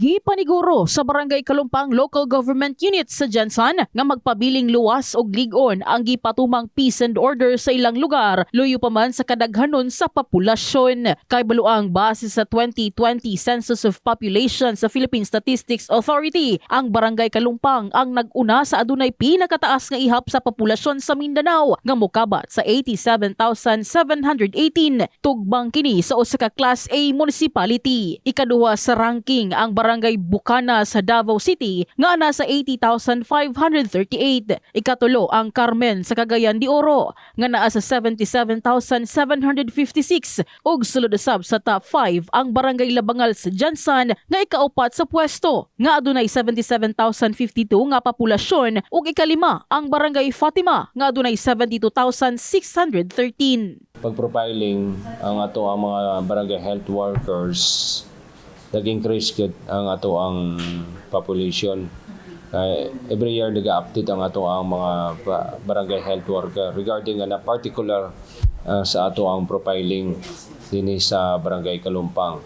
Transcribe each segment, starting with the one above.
Gipaniguro sa Barangay Kalumpang Local Government Unit sa Jansan nga magpabiling luwas og ligon ang gipatumang peace and order sa ilang lugar luyo pa man sa kadaghanon sa populasyon. Kay baluang base sa 2020 Census of Population sa Philippine Statistics Authority, ang Barangay Kalumpang ang nag-una sa adunay pinakataas nga ihap sa populasyon sa Mindanao nga mokabat sa 87,718 tugbang kini sa usa ka Class A municipality. Ikaduha sa ranking ang Barangay Bukana sa Davao City nga nasa 80,538. Ikatulo ang Carmen sa Cagayan de Oro nga naa sa 77,756 ug sulod usab sa top 5 ang Barangay Labangal sa Jansan nga ikaupat sa pwesto nga adunay 77,052 nga populasyon ug ikalima ang Barangay Fatima nga adunay 72,613. pag-profiling ang ato ang mga barangay health workers nag-increase ang ato ang population Kaya every year nag-update ang ato ang mga ba- barangay health worker regarding na particular uh, sa ato ang profiling dinhi sa barangay Kalumpang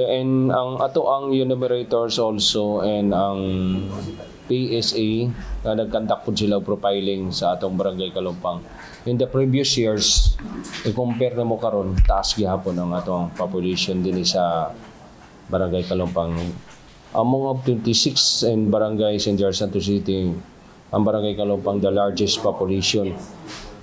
and ang ato ang enumerators also and ang PSA nga nagkandak po sila profiling sa atong barangay Kalumpang. In the previous years, i-compare na mo karon taas gihapon ang atong population din sa barangay Kalumpang. Among of 26 and barangays in Jar Santos City, ang barangay Kalumpang the largest population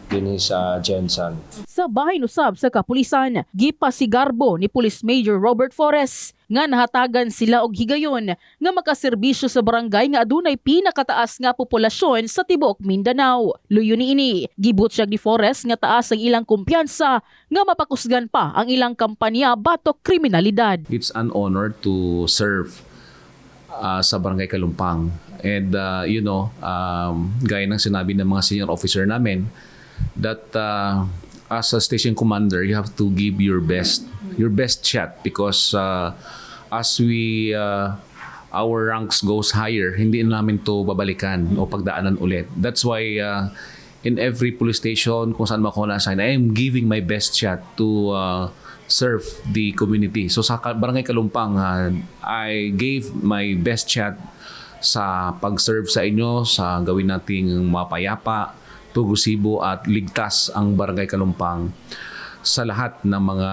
din sa Jensan. Sa bahay nusab sa kapulisan, gipasigarbo ni Police Major Robert Forres nga nahatagan sila og higayon nga makaserbisyo sa barangay nga adunay pinakataas nga populasyon sa tibuok Mindanao. Luyo niini, gibutyag ni Forres nga taas ang ilang kumpiyansa nga mapakusgan pa ang ilang kampanya batok kriminalidad. It's an honor to serve uh, sa Barangay Kalumpang. And uh, you know, um, gaya ng sinabi ng mga senior officer namin, that uh, as a station commander, you have to give your best, your best shot because uh, as we uh, our ranks goes higher, hindi namin to babalikan o pagdaanan ulit. That's why uh, in every police station kung saan ako na-assign, I am giving my best shot to uh, serve the community. So sa Barangay Kalumpang, uh, I gave my best shot sa pag-serve sa inyo, sa gawin nating mapayapa, tugusibo at ligtas ang Barangay Kalumpang sa lahat ng mga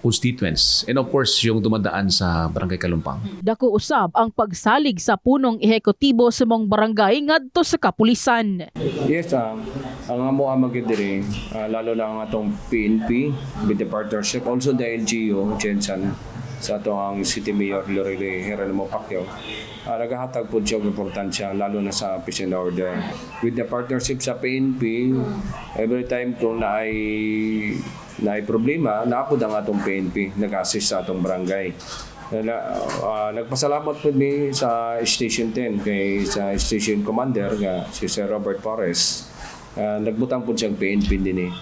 constituents. And of course, yung dumadaan sa Barangay Kalumpang. Dako usab ang pagsalig sa punong ehekutibo sa mong barangay ngadto sa kapulisan. Yes, um, ang amo ang magidiri, uh, lalo na ang atong PNP with the partnership, also the LGU, Jensen, sa ato ang City Mayor Lorele Geronimo Pacquiao. Uh, nagahatag po siya importansya, lalo na sa peace and order. With the partnership sa PNP, every time kung na ay na ay problema, naapod ang atong PNP, nag-assist sa atong barangay. Na, ah, nagpasalamat po mi sa Station 10 kay sa Station Commander nga si Sir Robert Torres. Ah, nagbutang po siyang PNP din eh.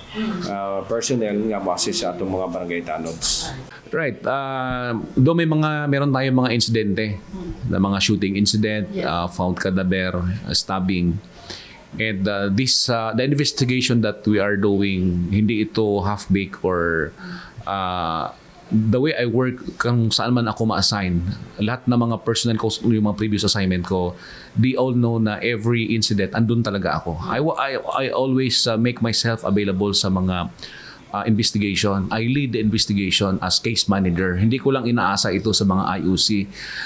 Ah, personnel nga ma-assist sa atong mga barangay tanods. Right. Uh, do may mga meron tayong mga insidente na mga shooting incident, uh, found cadaver, uh, stabbing. And uh, this uh, the investigation that we are doing hindi ito half baked or uh, the way I work kung saan man ako ma-assign lahat ng mga personnel ko yung mga previous assignment ko they all know na every incident andun talaga ako I, I, I always uh, make myself available sa mga uh, investigation. I lead the investigation as case manager. Hindi ko lang inaasa ito sa mga IUC.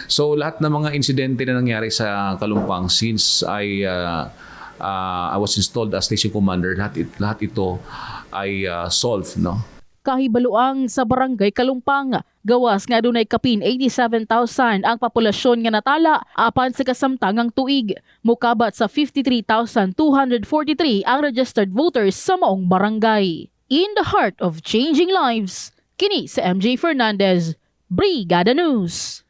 So lahat ng mga insidente na nangyari sa Kalumpang since I uh, uh, I was installed as station commander, lahat, it- lahat ito ay uh, solved, no? Kahibaluang sa barangay Kalumpang. Gawas nga dunay kapin 87,000 ang populasyon nga natala apan sa kasamtangang tuig. Mukabat sa 53,243 ang registered voters sa maong barangay. In the heart of changing lives, kini sa MJ Fernandez, Brigada News.